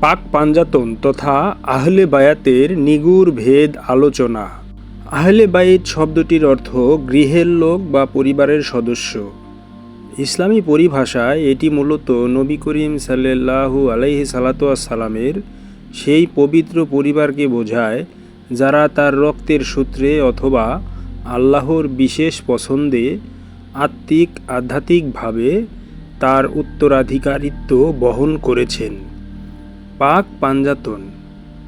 পাক পাঞ্জাতন তথা আহলে বায়াতের নিগুড় ভেদ আলোচনা। আহলে বাইত শব্দটির অর্থ গৃহের লোক বা পরিবারের সদস্য। ইসলামী পরিভাষায় এটি মূলত নবী করিম সাল্লাল্লাহু আলাইহি সালামের সেই পবিত্র পরিবারকে বোঝায়, যারা তার রক্তের সূত্রে অথবা আল্লাহর বিশেষ পছন্দে আত্মিক আধ্যাত্মিকভাবে তার উত্তরাধিকারিত্ব বহন করেছেন। পাক পাঞ্জাতন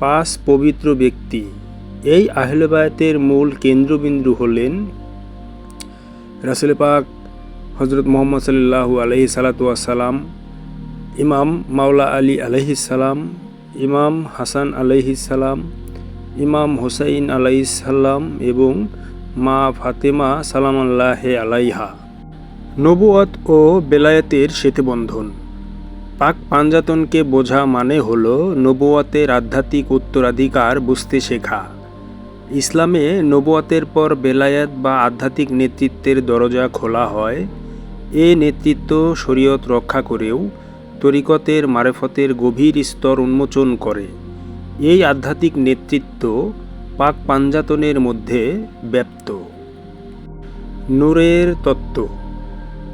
পাঁচ পবিত্র ব্যক্তি। এই আহলেবায়তের মূল কেন্দ্রবিন্দু হলেন রাসুল পাক হজরত মোহাম্মদ সাল্লাহু আলহি সালাতাম ইমাম মাওলা আলী আলহিসাল্লাম ইমাম হাসান আলহিসাল্লাম ইমাম হোসাইন আলাইসাল্লাম এবং মা ফাতেমা সালাম আল্লাহ আলাইহা। নবুয়াত ও বেলায়েতের সেতুবন্ধন। পাক পাঞ্জাতনকে বোঝা মানে হল নবুয়াতের আধ্যাত্মিক উত্তরাধিকার বুঝতে শেখা। ইসলামে নবুয়াতের পর বেলায়েত বা আধ্যাত্মিক নেতৃত্বের দরজা খোলা হয়, এ নেতৃত্ব শরীয়ত রক্ষা করেও তরিকতের মারেফতের গভীর স্তর উন্মোচন করে। এই আধ্যাত্মিক নেতৃত্ব পাক পাঞ্জাতনের মধ্যে ব্যপ্ত। নূরের তত্ত্ব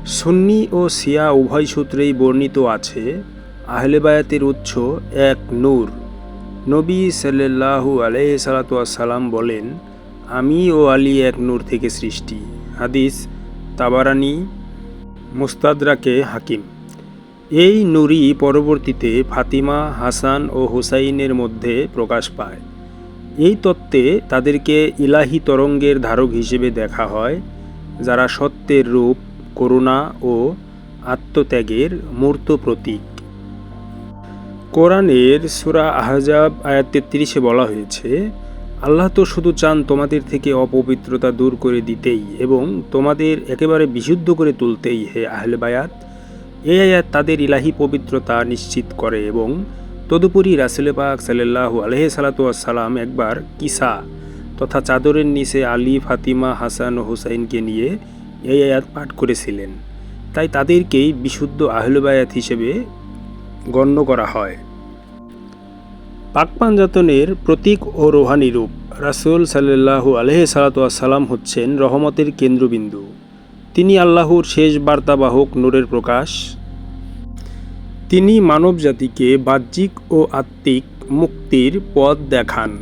সুন্নি ও সিয়া উভয় সূত্রেই বর্ণিত আছে, আহলেবায়াতের উৎস এক নূর। নবী সাল্লাহু আলহ সালাতাম বলেন, আমি ও আলী এক নূর থেকে সৃষ্টি। হাদিস তাবারানি, মুস্তাদরাকে হাকিম। এই নুরি পরবর্তীতে ফাতিমা, হাসান ও হুসাইনের মধ্যে প্রকাশ পায়। এই তত্ত্বে তাদেরকে ইলাহি তরঙ্গের ধারক হিসেবে দেখা হয়, যারা সত্যের রূপ করুণা ও আত্মত্যাগের মূর্ত প্রতীক। কোরআনের সুরা আহজাব আয়াত তেত্রিশে বলা হয়েছে, আল্লাহ তো শুধু চান তোমাদের থেকে অপবিত্রতা দূর করে দিতেই এবং তোমাদের একেবারে বিশুদ্ধ করে তুলতেই হে আহলে বায়াত। এই আয়াত তাদের ইলাহি পবিত্রতা নিশ্চিত করে এবং তদুপরি রাসেলে পাক সাল্লাহ আলহ সালাতাম একবার কিসা তথা চাদরের নিচে আলী, ফাতিমা, হাসান ও হুসাইনকে নিয়ে এই আয়াত পাঠ করেছিলেন। তাই তাদেরকেই বিশুদ্ধ আহলবায়াত হিসেবে গণ্য করা হয়। পাকপাঞ্জাতনের প্রতীক ও রোহানি রূপ রাসুল সাল্লাহু আলহ সালাতাম হচ্ছেন রহমতের কেন্দ্রবিন্দু। তিনি আল্লাহর শেষ বার্তাবাহক নূরের প্রকাশ। তিনি মানবজাতিকে বাহ্যিক ও আত্মিক মুক্তির পথ দেখান।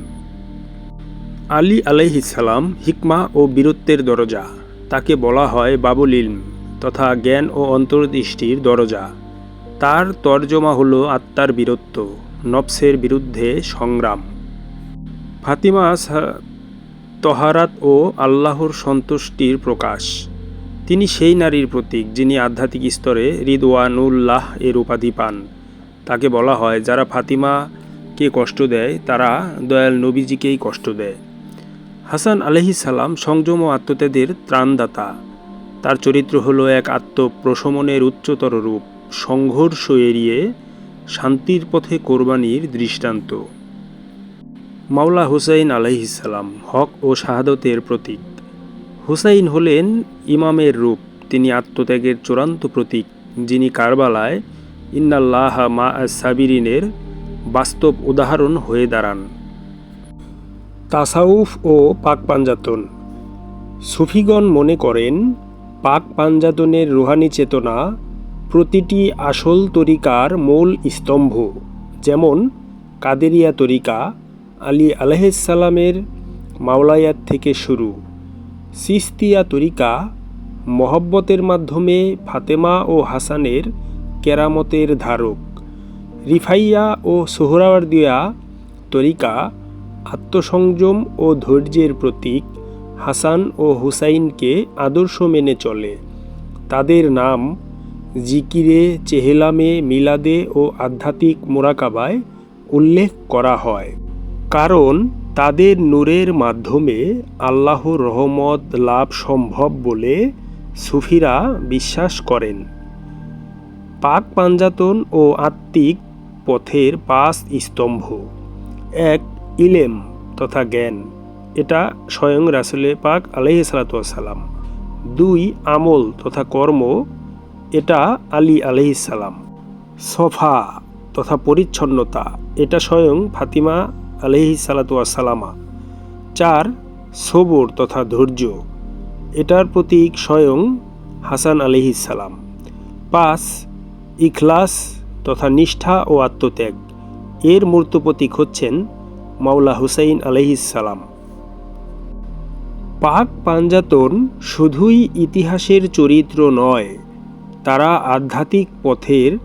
আলী আলাইহিসাল্লাম হিকমা ও বীরত্বের দরজা। তাকে বলা হয় বাবুল ইলম তথা জ্ঞান ও অন্তর্দৃষ্টির দরজা। তার তর্জমা হল আত্মার বীরত্ব, নফসের বিরুদ্ধে সংগ্রাম। ফাতিমা তহারাত ও আল্লাহর সন্তুষ্টির প্রকাশ। তিনি সেই নারীর প্রতীক যিনি আধ্যাত্মিক স্তরে রিদওয়ানুল্লাহ এর উপাধি পান। তাকে বলা হয়, যারা ফাতিমাকে কষ্ট দেয়, তারা দয়াল নবীজিকেই কষ্ট দেয়। হাসান সালাম সংযম ও আত্মত্যাগের ত্রাণদাতা। তার চরিত্র হল এক আত্মপ্রশমনের উচ্চতর রূপ, সংঘর্ষ এড়িয়ে শান্তির পথে কোরবানির দৃষ্টান্ত। মাওলা হুসাইন আলাইহিসাল্লাম হক ও শাহাদতের প্রতীক। হুসাইন হলেন ইমামের রূপ, তিনি আত্মত্যাগের চূড়ান্ত প্রতীক, যিনি কারবালায় ইন্নাল্লাহ মা সাবিরিনের বাস্তব উদাহরণ হয়ে দাঁড়ান। তাসাউফ ও পাক পাঞ্জাতন। সুফিগণ মনে করেন, পাক পাঞ্জাতনের রুহানি চেতনা প্রতিটি আসল তরিকার মূল স্তম্ভ, যেমন কাদেরিয়া তরিকা আলী আলহামের মাওলায়াত থেকে শুরু। সিস্তিয়া তরিকা মহব্বতের মাধ্যমে ফাতেমা ও হাসানের কেরামতের ধারক। রিফাইয়া ও সোহরাওয়ার্দিয়া তরিকা আত্মসংযম ও ধৈর্যের প্রতীক হাসান ও হুসাইনকে আদর্শ মেনে চলে। তাদের নাম জিকিরে চেহেলামে মিলাদে ও আধ্যাত্মিক মোরাকাবায় উল্লেখ করা হয়। কারণ তাদের নূরের মাধ্যমে আল্লাহ রহমত লাভ সম্ভব বলে সুফিরা বিশ্বাস করেন। পাক পাঞ্জাতন ও আত্মিক পথের পাঁচ স্তম্ভ। এক ইলেম তথা জ্ঞান, এটা স্বয়ং রাসুলে পাক আলহ সালাতাম দুই আমল তথা কর্ম, এটা আলী আলহিসাল্লাম সফা তথা পরিচ্ছন্নতা, এটা স্বয়ং ফাতিমা আলহি সালাতামা চার, সবর তথা ধৈর্য, এটার প্রতীক স্বয়ং হাসান আলহিসাল্লাম পাঁচ, ইখলাস তথা নিষ্ঠা ও আত্মত্যাগ, এর মূর্ত প্রতীক হচ্ছেন মাওলা হুসাইন আলহিসাল্লাম পাক পাঞ্জাতন শুধুই ইতিহাসের চরিত্র নয়, তারা আধ্যাত্মিক পথের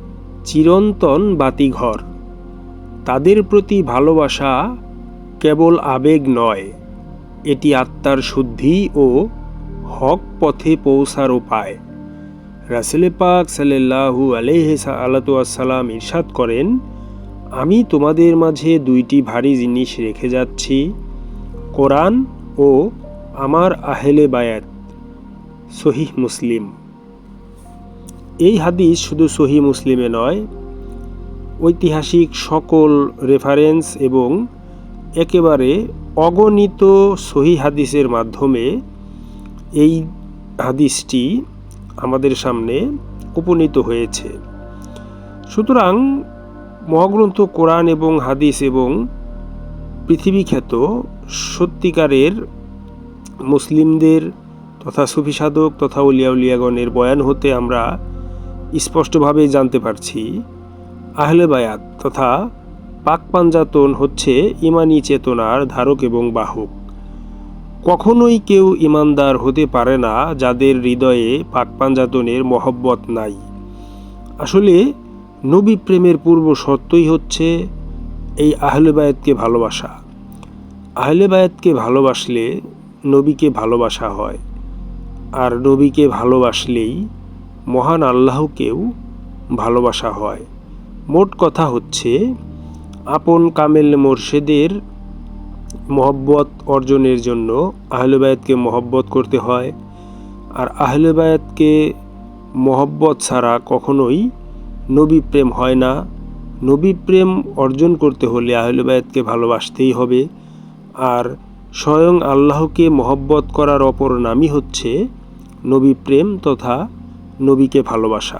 চিরন্তন বাতিঘর। তাদের প্রতি ভালোবাসা কেবল আবেগ নয়, এটি আত্মার শুদ্ধি ও হক পথে পৌঁছার উপায়। রাসেলে পাক সাল্লাহু আলহ আলাতাম ইরশাদ করেন আমি তোমাদের মাঝে দুইটি ভারী জিনিস রেখে যাচ্ছি, কোরআন ও আমার আহেলে বায়াত, সহিহ মুসলিম। এই হাদিস শুধু সহি মুসলিমে নয়, ঐতিহাসিক সকল রেফারেন্স এবং একেবারে অগণিত সহি হাদিসের মাধ্যমে এই হাদিসটি আমাদের সামনে উপনীত হয়েছে। সুতরাং মহাগ্রন্থ, কোরআন এবং হাদিস এবং পৃথিবী খ্যাত সত্যিকারের মুসলিমদের তথা সুফি সাধক তথা উলিয়া উলিয়াগণের বয়ান হতে আমরা স্পষ্টভাবে জানতে পারছি। আহলে বায়াত তথা পাক পাঞ্জাতন হচ্ছে ইমানি চেতনার ধারক এবং বাহক। কখনোই কেউ ইমানদার হতে পারে না যাদের হৃদয়ে পাক পাঞ্জাতনের মহব্বত নাই। আসলে নবী প্রেমের পূর্ব সত্যই হচ্ছে এই আহলে বায়াতকে ভালোবাসা। আহলে বায়াতকে ভালোবাসলে নবীকে ভালোবাসা হয়। আর নবীকে ভালোবাসলেই মহান আল্লাহকেও ভালোবাসা হয়। মোট কথা হচ্ছে, আপন কামেল মোর্শেদের মহব্বত অর্জনের জন্য আহলেবায়াতকে মহব্বত করতে হয়। আর আহলেবায়াতকে মহব্বত ছাড়া কখনোই নবী প্রেম হয় না। নবী প্রেম অর্জন করতে হলে আহলেবায়াতকে ভালোবাসতেই হবে। আর স্বয়ং আল্লাহকে মহব্বত করার অপর নামই হচ্ছে নবী প্রেম তথা নবীকে ভালোবাসা।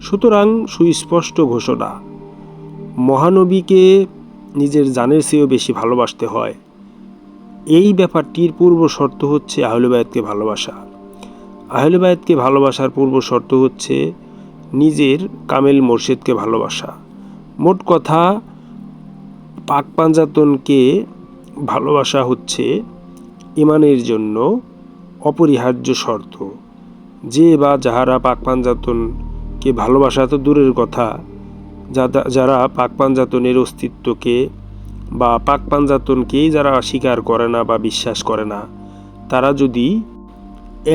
সুতরাং সুস্পষ্ট ঘোষণা, মহানবীকে নিজের জানের চেয়েও বেশি ভালোবাসতে হয়। এই ব্যাপারটির পূর্ব শর্ত হচ্ছে আহলেবায়তকে ভালোবাসা। আহলেবায়তকে ভালোবাসার পূর্ব শর্ত হচ্ছে নিজের কামেল মোর্শেদকে ভালোবাসা। মোট কথা, পাক পাঞ্জাতনকে ভালোবাসা হচ্ছে ইমানের জন্য অপরিহার্য শর্ত। যে বা যাহারা পাক পাঞ্জাতনকে ভালোবাসা তো দূরের কথা যারা পাক পাঞ্জাতনের অস্তিত্বকে বা পাক পাঞ্জাতনকেই যারা স্বীকার করে না বা বিশ্বাস করে না, তারা যদি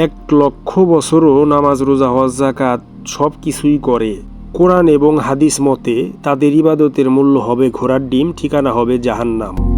এক লক্ষ বছরও নামাজ, রোজা, হজ জাকাত সব কিছুই করে। কোরআন এবং হাদিস মতে তাদের ইবাদতের মূল্য হবে ঘোড়ার ডিম, ঠিকানা হবে জাহান্নাম।